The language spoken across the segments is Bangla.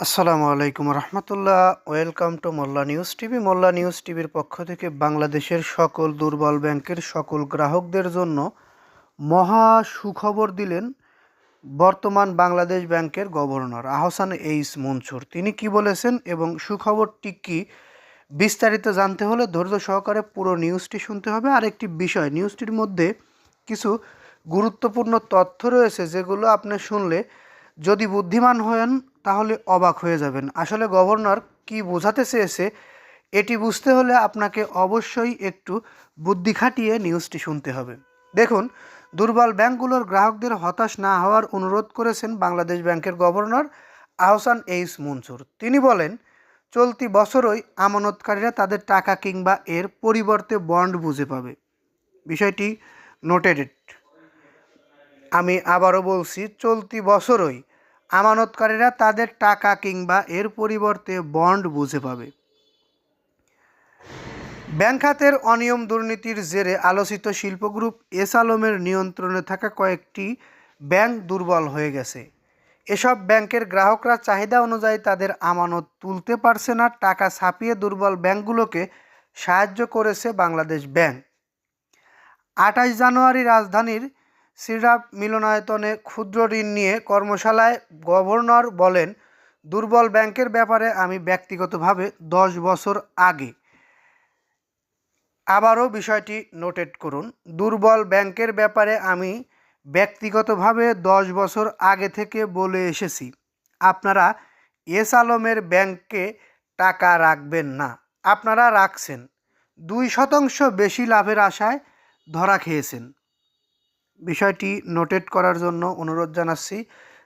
আসসালামু আলাইকুম রহমতুল্লাহ। Welcome to Molla news TV. Molla news টিভির পক্ষ থেকে বাংলাদেশের সকল দুর্বল ব্যাংকের সকল গ্রাহকদের জন্য মহা সুখবর দিলেন বর্তমান বাংলাদেশ ব্যাংকের গভর্নর আহসান এইস মনসুর। তিনি কি বলেছেন এবং সুখবরটি কি বিস্তারিত জানতে হলে ধৈর্য সহকারে পুরো নিউজটি শুনতে হবে। আর একটি বিষয়, নিউজটির মধ্যে কিছু গুরুত্বপূর্ণ তথ্য রয়েছে যেগুলো আপনি শুনলে যদি বুদ্ধিমান হন তাহলে অবাক হয়ে যাবেন। আসলে গভর্নর কি বোঝাতে চেয়েছে, এটি বুঝতে হলে আপনাকে অবশ্যই একটু বুদ্ধি খাটিয়ে নিউজটি শুনতে হবে। দেখুন, দুর্বল ব্যাংকগুলোর গ্রাহকদের হতাশ না হওয়ার অনুরোধ করেছেন বাংলাদেশ ব্যাংকের গভর্নর আহসান এইস মনসুর। তিনি বলেন, চলতি বছরই আমানতকারীরা তাদের টাকা কিংবা এর পরিবর্তে বন্ড বুঝে পাবে। বিষয়টি নোটেড। আমি আবারও বলছি, চলতি বছরই আমানতকারীরা তাদের টাকা কিংবা এর পরিবর্তে বন্ড বুঝে পাবে। ব্যাংক খাতের অনিয়ম দুর্নীতির জেরে আলোচিত শিল্প গ্রুপ এস আলমের নিয়ন্ত্রণে থাকা কয়েকটি ব্যাংক দুর্বল হয়ে গেছে। এসব ব্যাংকের গ্রাহকরা চাহিদা অনুযায়ী তাদের আমানত তুলতে পারছে না, টাকা ছাপিয়ে দুর্বল ব্যাংকগুলোকে সাহায্য করেছে বাংলাদেশ ব্যাংক। আঠাশ জানুয়ারি রাজধানীর সিরাপ মিলনায়তনে ক্ষুদ্র ঋণ নিয়ে কর্মশালায় গভর্নর বলেন, দুর্বল ব্যাংকের ব্যাপারে আমি ব্যক্তিগতভাবে দশ বছর আগে আবারও বিষয়টি নোটেট করুন। দুর্বল ব্যাংকের ব্যাপারে আমি ব্যক্তিগতভাবে দশ বছর আগে থেকে বলে এসেছি। আপনারা এস আলমের ব্যাংকে টাকা রাখবেন না। আপনারা রাখছেন। দুই শতাংশ বেশি লাভের আশায় ধরা খেয়েছেন। বিষয়টি নোটেট করার জন্য অনুরোধ জানাচ্ছি,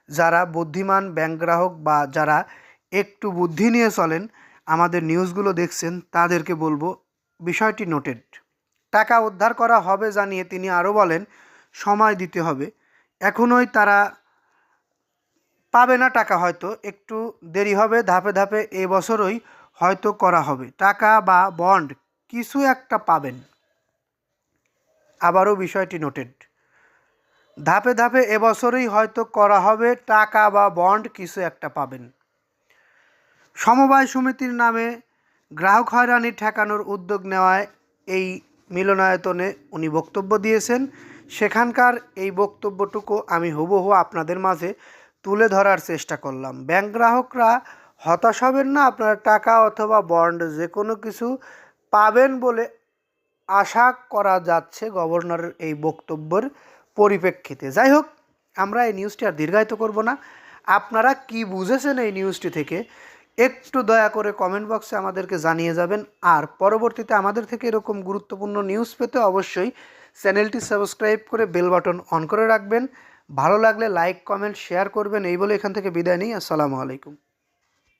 যারা বুদ্ধিমান ব্যাংক গ্রাহক বা যারা একটু বুদ্ধি নিয়ে চলেন, আমাদের নিউজগুলো দেখছেন, তাদেরকে বলব বিষয়টি নোটেড। টাকা উদ্ধার করা হবে জানিয়ে তিনি আরও বলেন, সময় দিতে হবে। এখনই তারা পাবে না টাকা, হয়তো একটু দেরি হবে, ধাপে ধাপে এবছরই হয়তো করা হবে। টাকা বা বন্ড কিছু একটা পাবেন। আবারও বিষয়টি নোটেড। ধাপে ধাপে এবছরই হয়তো করা হবে টাকা বা বন্ড কিছু একটা পাবেন। সমবায় সমিতির নামে গ্রাহক হয়রানি ঠেকানোর উদ্যোগ নেওয়ায় এই মিলনায়তনে উনি বক্তব্য দিয়েছেন। সেখানকার এই বক্তব্যটুকু আমি হুবহু আপনাদের মাঝে তুলে ধরার চেষ্টা করলাম। ব্যাংক গ্রাহকরা হতাশ হবেন না, আপনার টাকা অথবা বন্ড যে কোনো কিছু পাবেন বলে আশা করা যাচ্ছে গভর্নরের এই বক্তব্যের পরিপ্রেক্ষিতে। যাই হোক আমরা এই নিউজটি আর দীর্ঘায়িত করব না। আপনারা কি বুঝেছেন এই নিউজটি থেকে, একটু দয়া করে কমেন্ট বক্সে আমাদেরকে জানিয়ে যাবেন। আর পরবর্তীতে আমাদের থেকে এরকম গুরুত্বপূর্ণ নিউজ পেতে অবশ্যই চ্যানেলটি সাবস্ক্রাইব করে বেল বাটন অন করে রাখবেন। ভালো লাগলে লাইক, কমেন্ট, শেয়ার করবেন। এই বলে এখান থেকে বিদায় নিই। আসসালামু আলাইকুম।